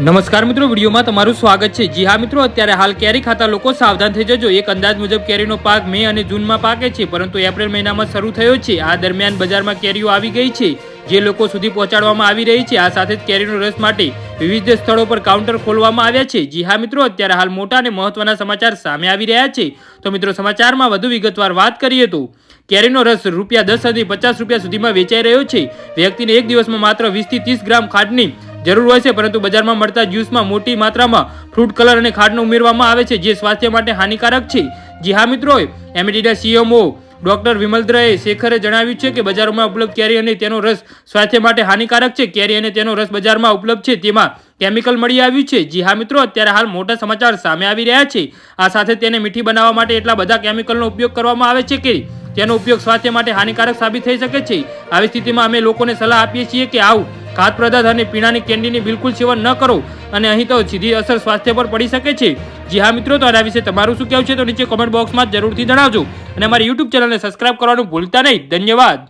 નમસ્કાર મિત્રો, વિડીયોમાં તમારું સ્વાગત છે. જી હા મિત્રો, અત્યારે હાલ કેરી ખાતા લોકો સાવધાન થઈ જજો. એક અંદાજ મુજબ કેરીનો પાક મે અને જૂનમાં પાકે છે, પરંતુ એપ્રિલ મહિનામાં શરૂ થયો છે. આ દરમિયાન બજારમાં કેરીઓ આવી ગઈ છે, જે લોકો સુધી પહોંચાડવામાં આવી રહી છે. આ સાથે જ કેરીનો રસ માટે વિવિધ સ્થળો પર કાઉન્ટર ખોલવામાં આવ્યા છે. જી હા મિત્રો, અત્યારે હાલ મોટા અને મહત્વના સમાચાર સામે આવી રહ્યા છે. તો મિત્રો, સમાચારમાં વધુ વિગતવાર વાત કરીએ તો, કેરીનો રસ રૂપિયા દસથી પચાસ રૂપિયા સુધીમાં વેચાઈ રહ્યો છે. વ્યક્તિને એક દિવસમાં માત્ર વીસથી ત્રીસ ગ્રામ ખાંડની જરૂર હોય છે, પરંતુ બજારમાં મળતા જ્યુસમાં મોટી માત્રામાં ફ્રૂટ કલર અને ખાંડનો ઉમેરવામાં આવે છે, જે સ્વાસ્થ્ય માટે હાનિકારક છે. જી હા, મિત્રો એમએડીના સીએમઓ ડોક્ટર વિમલદ્રએ શેખરે જણાવ્યું છે કે બજારોમાં ઉપલબ્ધ કેરી અને તેનો રસ સ્વાસ્થ્ય માટે હાનિકારક છે. કેરી અને તેનો રસ બજારમાં ઉપલબ્ધ છે, તેમાં કેમિકલ મળી આવ્યું છે. જી હા, મિત્રો, અત્યારે હાલ મોટા સમાચાર સામે આવી રહ્યા છે. આ સાથે તેને મીઠી બનાવવા માટે એટલા બધા કેમિકલનો ઉપયોગ કરવામાં આવે છે કે તેનો ઉપયોગ સ્વાસ્થ્ય માટે હાનિકારક સાબિત થઈ શકે છે. આવી સ્થિતિમાં અમે લોકોને સલાહ આપીએ છીએ કે આવું ખાદ્ય પદાર્થ અને પીણાની કેન્ડીની બિલકુલ સેવન ન કરો અને અહીં તો સીધી અસર સ્વાસ્થ્ય પર પડી શકે છે. જી હા મિત્રો, તો આના વિશે તમારું શું કહેવું છે તો નીચે કોમેન્ટ બોક્સમાં જરૂરથી જણાવજો. અને અમારી યુટ્યુબ ચેનલને સબસ્ક્રાઇબ કરવાનું ભૂલતા નહીં. ધન્યવાદ.